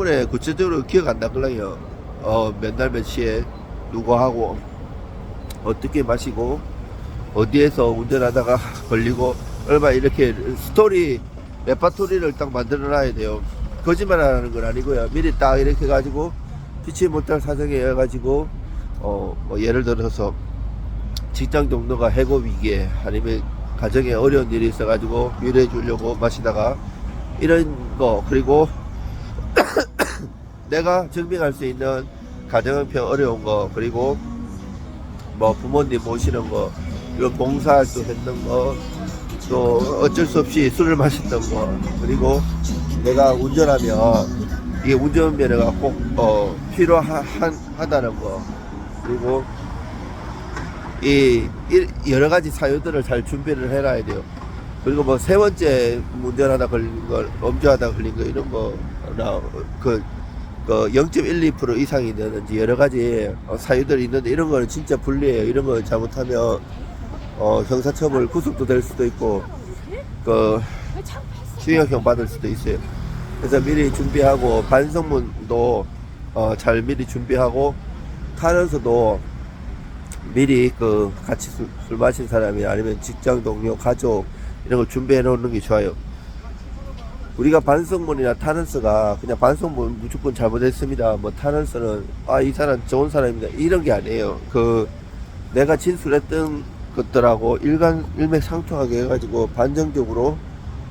때문에 구체적으로 기억 안 나걸랑요. 어, 몇날몇 시에 누구 하고 어떻게 마시고 어디에서 운전하다가 걸리고 얼마 이렇게 스토리 레파토리를 딱 만들어 놔야 돼요. 거짓말 하는 건 아니고요. 미리 딱 이렇게 해가지고 피치 못할 사정에 해가지고 어 뭐 예를 들어서 직장 동료가 해고 위기에 아니면 가정에 어려운 일이 있어가지고 위로해 주려고 마시다가 이런 거 그리고 내가 증명할 수 있는 가정형편 어려운 거 그리고 뭐 부모님 모시는 거 그리고 봉사활동 했던 거 또 어쩔 수 없이 술을 마셨던 거 그리고 내가 운전하면 이게 운전면허가 꼭 어, 필요하다는 거 그리고 이 이- 여러 가지 사유들을 잘 준비를 해놔야 돼요. 그리고 뭐 세 번째 운전하다 걸린 걸 음주하다 걸린 거 이런 거나 그, 그 0.12% 이상이 되는지 여러 가지 어, 사유들이 있는데 이런 거는 진짜 불리해요. 이런 거 잘못하면 어, 형사처벌 구속도 될 수도 있고 그 징역형 받을 수도 있어요. 그래서 미리 준비하고 반성문도 어, 잘 미리 준비하고 타면서도 미리 그 같이 술, 술 마신 사람이 아니면 직장 동료, 가족 이런 걸 준비해 놓는 게 좋아요. 우리가 반성문이나 타는스가 그냥 반성문 무조건 잘못했습니다. 뭐 타는스는 아 이 사람 좋은 사람입니다. 이런 게 아니에요. 그 내가 진술했던 것들하고 일간 일맥상통하게 해가지고 반정적으로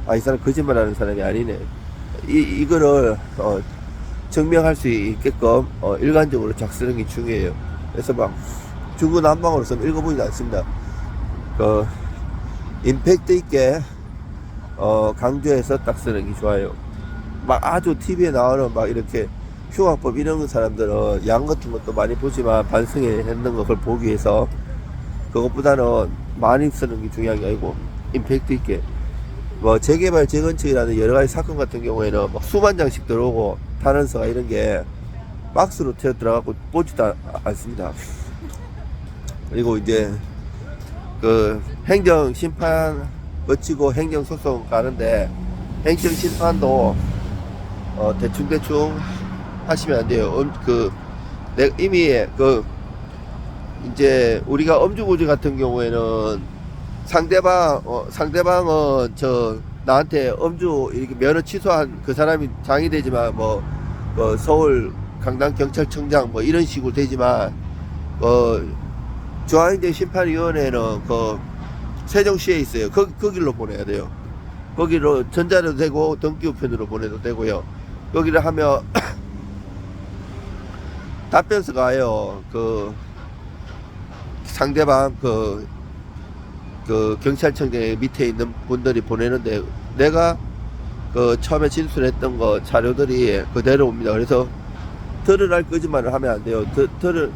아 이 사람 거짓말하는 사람이 아니네. 이 이거를 어, 증명할 수 있게끔 어, 일관적으로 작성하는 게 중요해요. 그래서 막 중구난방으로서 읽어보지 않습니다. 그 임팩트 있게 어, 강조해서 딱 쓰는 게 좋아요. 막 아주 TV에 나오는 막 이렇게 흉악법 이런 사람들은 양 같은 것도 많이 보지만 반성해 했는 걸 보기 위해서 그것보다는 많이 쓰는 게 중요한 게 아니고 임팩트 있게 뭐 재개발 재건축이라는 여러 가지 사건 같은 경우에는 막 수만 장씩 들어오고 탄원서가 이런 게 박스로 튀어 들어가고 보지도 않- 않습니다. 그리고 이제 그 행정 심판 거치고 행정 소송 가는데 행정 심판도 어 대충 대충 하시면 안 돼요. 음, 그 내, 이미 그 이제 우리가 엄주고지 같은 경우에는 상대방 어, 상대방은 저 나한테 엄주 이렇게 면허 취소한 그 사람이 장이 되지만 뭐그 서울 강남 경찰청장 뭐 이런 식으로 되지만 어 중앙행정 심판위원회는 그 세종시에 있어요. 거, 거기로 보내야 돼요. 거기로 전자로 되고 등기우편으로 보내도 되고요. 거기를 하면 답변서가 와요. 그 상대방 그, 그 경찰청장 밑에 있는 분들이 보내는데 내가 그 처음에 진술했던 거 자료들이 그대로 옵니다. 그래서 드러날 거짓말을 하면 안 돼요. 드, 드러,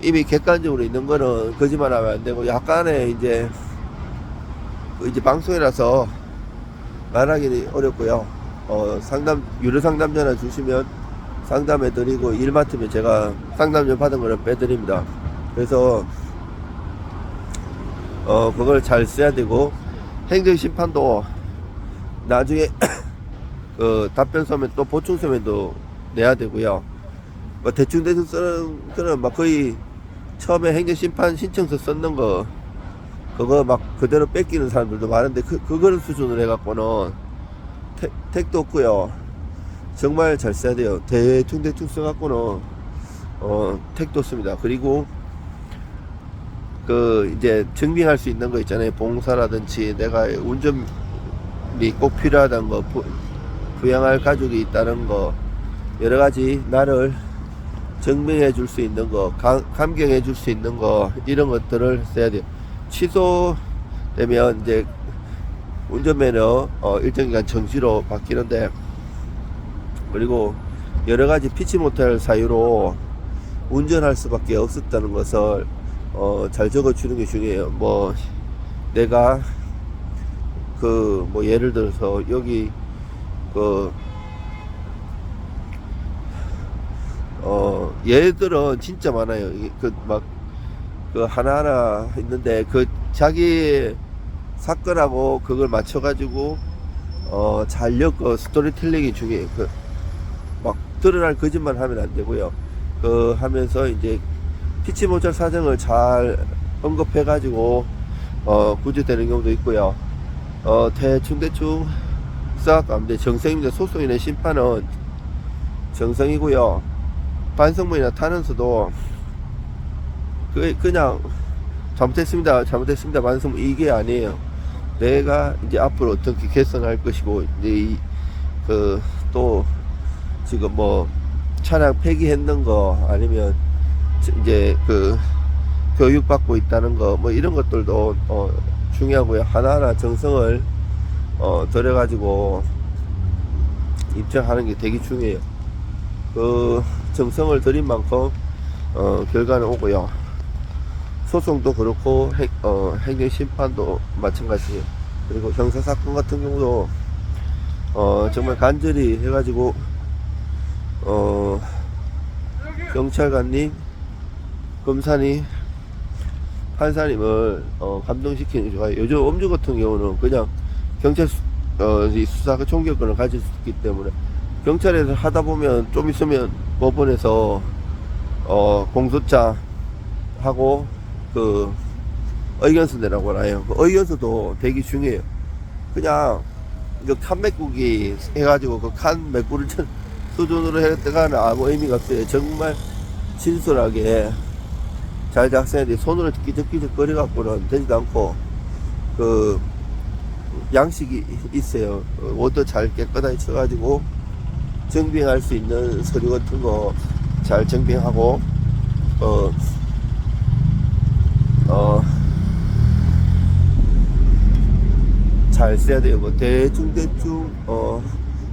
이미 객관적으로 있는 거는 거짓말하면 안 되고 약간의 이제 그 이제 방송이라서 말하기 어렵고요. 어, 상담 유료 상담 전화 주시면 상담해 드리고 일 맡으면 제가 상담 좀 받은 거를 빼드립니다. 그래서 어 그걸 잘 써야 되고 행정 심판도 나중에 그 답변 서면 또 보충 서면도 내야 되고요. 뭐 대충 대충 쓰는 그런 막 거의 처음에 행정 심판 신청서 썼는 거 그거 막 그대로 뺏기는 사람들도 많은데 그 그거는 수준으로 해갖고는 택, 택도 없고요. 정말 잘 써야 돼요. 대충 대충 써갖고는 어 택도 없습니다. 그리고 그 이제 증명할 수 있는 거 있잖아요. 봉사라든지 내가 운전이 꼭 필요하다는 거, 부, 부양할 가족이 있다는 거, 여러 가지 나를 증명해 줄 수 있는 거, 감, 감경해 줄 수 있는 거, 이런 것들을 써야 돼요. 취소되면 이제 운전면허 어, 일정 기간 정지로 바뀌는데, 그리고 여러 가지 피치 못할 사유로 운전할 수밖에 없었다는 것을 어, 잘 적어주는 게 중요해요. 뭐, 내가, 그, 뭐, 예를 들어서, 여기, 그, 어, 얘들은 진짜 많아요. 그, 막, 그, 하나하나 있는데, 그, 자기 사건하고 그걸 맞춰가지고, 어, 잘 엮어 스토리텔링이 중요해요. 그, 막, 드러날 거짓말 하면 안 되고요. 그 하면서 이제 피치 모철 사정을 잘 언급해 가지고 어 구제되는 경우도 있고요. 어 대충 대충 싹 가운데 정성입니다. 소송인의 심판은 정성이고요. 반성문이나 탄원서도 그 그냥 잘못했습니다. 잘못했습니다. 반성문 이게 아니에요. 내가 이제 앞으로 어떻게 개선할 것이고 이제 그또 지금 뭐 차량 폐기했는 거 아니면 이제 그 교육받고 있다는 거 뭐 이런 것들도 어 중요하고요. 하나하나 정성을 어 들여 가지고 입장하는 게 되게 중요해요. 그 정성을 들인 만큼 어 결과는 오고요. 소송도 그렇고 행, 어, 행정 심판도 마찬가지예요. 그리고 형사 사건 같은 경우도 어 정말 간절히 해가지고 어 경찰관님, 검사님, 판사님을 어, 감동시키는 게 좋아요. 요즘 엄주 같은 경우는 그냥 경찰 수, 어, 이 수사 총결권을 가질 수 있기 때문에 경찰에서 하다 보면 좀 있으면 법원에서 어, 공소장 하고 그 의견서 내라고 하나요. 그 의견서도 되게 중요해요. 그냥 이거 칸 메꾸기 해가지고 그칸 메꾸를 천- 수준으로 했다가는 아무 의미가 없어요. 정말 진솔하게 잘 작성해야 손으로 끼적끼적 거려갖고는 되지도 않고 그 양식이 있어요. 어, 옷도 잘 깨끗하게 쳐가지고 정비할 수 있는 서류 같은 거 잘 정비하고 어, 어, 잘 써야 돼요. 뭐 대충 대충 어,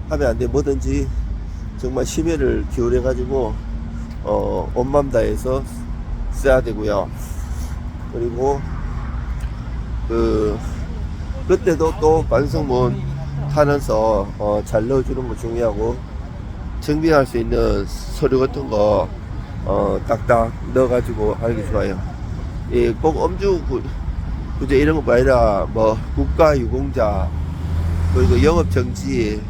하면 안 돼. 뭐든지 정말 심혈을 기울여 가지고 어, 온맘 다해서 써야 되고요. 그리고 그 그때도 또 반성문 타면서 어, 잘 넣어주는 거 중요하고 정비할 수 있는 서류 같은 거 어, 딱딱 넣어가지고 하는 게 좋아요. 예, 꼭 엄주 구, 구제 이런 거 아니라 뭐 국가 유공자 그리고 영업 정지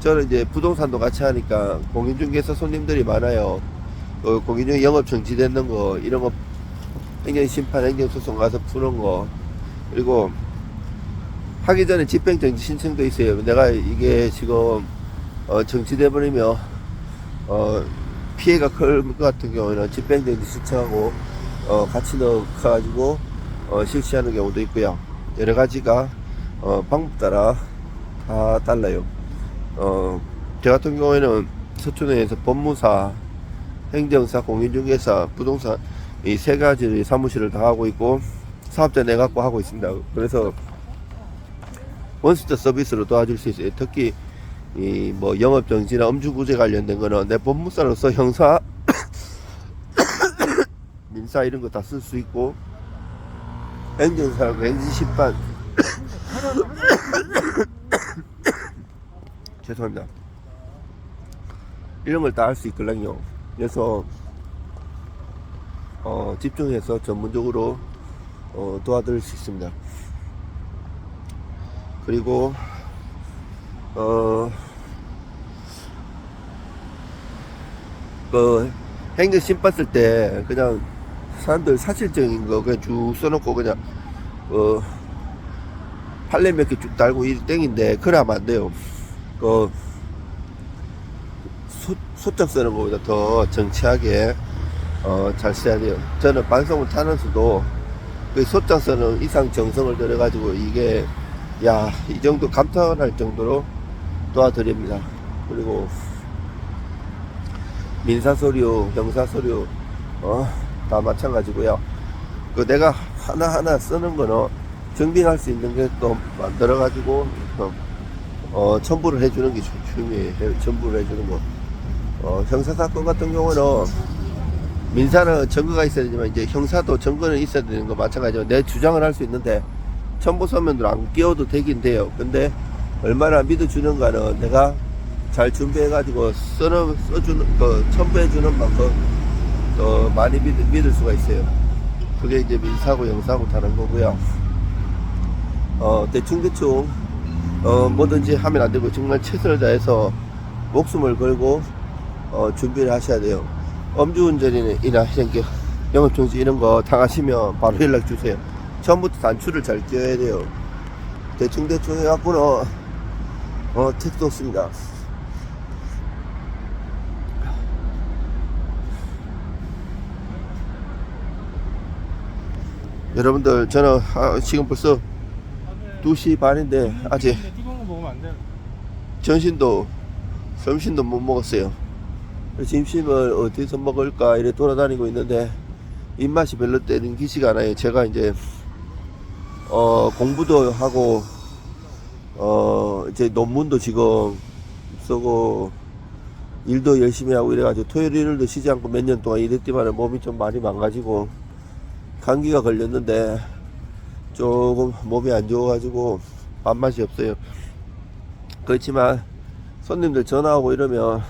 저는 이제 부동산도 같이 하니까 공인중개사 손님들이 많아요. 그 공인중 영업 정지되는 거 이런 거 행정 심판 행정 소송 가서 푸는 거 그리고 하기 전에 집행 정지 신청도 있어요. 내가 이게 지금 어, 정지돼 버리면 어, 피해가 클 것 같은 경우는 집행 정지 신청하고 어, 같이 넣어가지고 어, 실시하는 경우도 있고요. 여러 가지가 어, 방법 따라 다 달라요. 어, 저 같은 경우에는 서초동에서 법무사, 행정사, 공인중개사, 부동산 이 세 가지 사무실을 다 하고 있고 사업자 내 갖고 하고 있습니다. 그래서 원스톱 서비스로 도와줄 수 있어요. 특히 이 뭐 영업 정지나 음주 구제 관련된 거는 내 법무사로서 형사, 민사 이런 거 다 쓸 수 있고 행정사, 행정심판 죄송합니다. 이런 걸 다 할 수 있거든요. 그래서 어, 집중해서 전문적으로 어, 도와드릴 수 있습니다. 그리고 어, 그 행정 심판 쓸때 그냥 사람들 사실적인 거 그냥 쭉 써놓고 그냥 어, 판례 몇개 쭉 달고 이 땡인데 그래 하면 안 돼요. 그 소, 소장 쓰는 것보다 더 정치하게 어, 잘 써야 돼요. 저는 반성문 타면서도 그 소장 쓰는 이상 정성을 들여가지고 이게 야 이 정도 감탄할 정도로 도와드립니다. 그리고 민사서류, 형사서류 어, 다 마찬가지고요. 그 내가 하나하나 쓰는 거는 정비할 수 있는 게 또 만들어 가지고 어, 어, 첨부를 해주는 게 주- 중요해요. 첨부를 해주는 거. 어, 형사 사건 같은 경우는 민사는 증거가 있어야 되지만 이제 형사도 증거는 있어야 되는 거 마찬가지로 내 주장을 할 수 있는데 첨부 서면으로 안 끼워도 되긴 돼요. 근데 얼마나 믿어주는가는 내가 잘 준비해가지고 쓰는, 써주는, 그, 첨부해주는 만큼 더 많이 믿, 믿을 수가 있어요. 그게 이제 민사고 형사고 다른 거고요. 어, 대충대충, 어, 뭐든지 하면 안 되고 정말 최선을 다해서 목숨을 걸고 어, 준비를 하셔야 돼요. 음주운전이나 이런 게 영업정지 이런 거 당하시면 바로 연락 주세요. 처음부터 단추를 잘 껴야 돼요. 대충 대충 해갖고는 어 택도 없습니다. 여러분들 저는 아, 지금 벌써 2시 반인데 아직 돼. 점심도 점심도 못 먹었어요. 점심을 어디서 먹을까 이래 돌아다니고 있는데 입맛이 별로 땡기지가 않아요. 제가 이제 어 공부도 하고 어 이제 논문도 지금 쓰고 일도 열심히 하고 이래가지고 토요일 일요일도 쉬지 않고 몇 년 동안 일했지만 몸이 좀 많이 망가지고 감기가 걸렸는데 조금 몸이 안 좋아가지고 밥맛이 없어요. 그렇지만 손님들 전화하고 이러면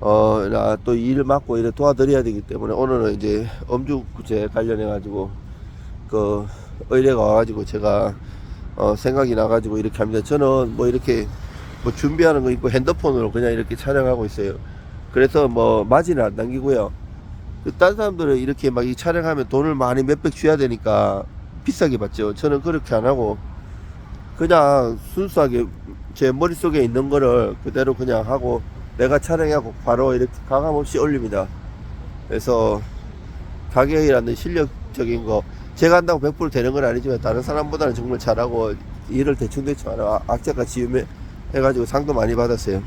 어 나 또일 맡고 이래 도와드려야 되기 때문에 오늘은 이제 음주구제 관련해 가지고 그 의뢰가 와가지고 제가 어 생각이 나가지고 이렇게 합니다. 저는 뭐 이렇게 뭐 준비하는 거 있고 핸드폰으로 그냥 이렇게 촬영하고 있어요. 그래서 뭐 마진을 안 남기고요. 그 다른 사람들은 이렇게 막 이 촬영하면 돈을 많이 몇백 줘야 되니까 비싸게 받죠. 저는 그렇게 안 하고 그냥 순수하게 제 머릿속에 있는 거를 그대로 그냥 하고 내가 촬영하고 바로 이렇게 가감 없이 올립니다. 그래서 가격이라는 실력적인 거 제가 한다고 100% 되는 건 아니지만 다른 사람보다는 정말 잘하고 일을 대충대충 하는 아- 악자같이 유명 해가지고 상도 많이 받았어요.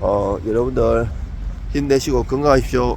어, 여러분들 힘내시고 건강하십시오.